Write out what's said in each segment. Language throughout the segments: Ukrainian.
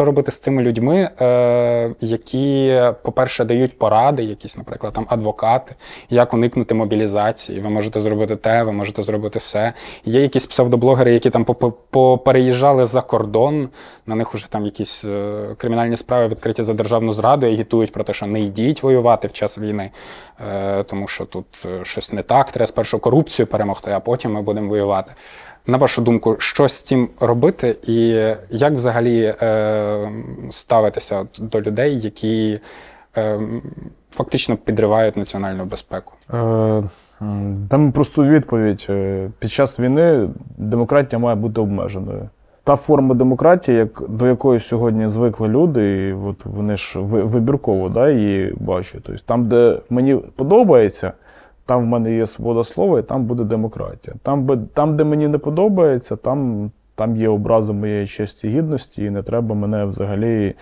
що робити з цими людьми, е, які, по-перше, дають поради, якісь, наприклад, там адвокати, як уникнути мобілізації. Ви можете зробити те, ви можете зробити все. Є якісь псевдоблогери, які там попереїжджали за кордон. На них уже там якісь е, кримінальні справи відкриті за державну зраду і агітують про те, що не йдіть воювати в час війни, е, тому що тут е, щось не так. Треба спершу корупцію перемогти, а потім ми будемо воювати. На вашу думку, що з цим робити, і як взагалі е, ставитися до людей, які е, фактично підривають національну безпеку? Е, Дам просту відповідь. Е, Під час війни демократія має бути обмеженою. Та форма демократії, як, до якої сьогодні звикли люди, і от вони ж ви- вибірково да, її бачать. Тобто, там, де мені подобається, там в мене є свобода слова, і там буде демократія. Там, там де мені не подобається, там, там є образи моєї честі гідності, і не треба мене взагалі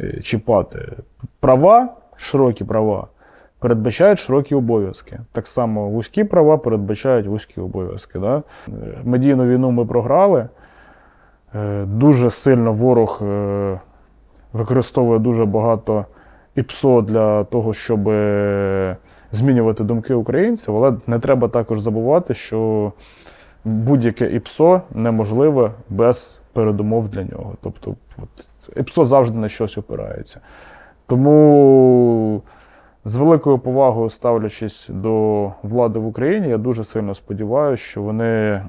е, чіпати. Права, широкі права, передбачають широкі обов'язки. Так само вузькі права передбачають вузькі обов'язки. Да? Е, Медійну війну ми програли. Е, Дуже сильно ворог використовує дуже багато ІПСО для того, щоб змінювати думки українців, але не треба також забувати, що будь-яке ІПСО неможливе без передумов для нього. Тобто от, ІПСО завжди на щось опирається. Тому з великою повагою ставлячись до влади в Україні, я дуже сильно сподіваюся, що вони е,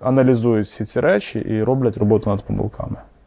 аналізують всі ці речі і роблять роботу над помилками.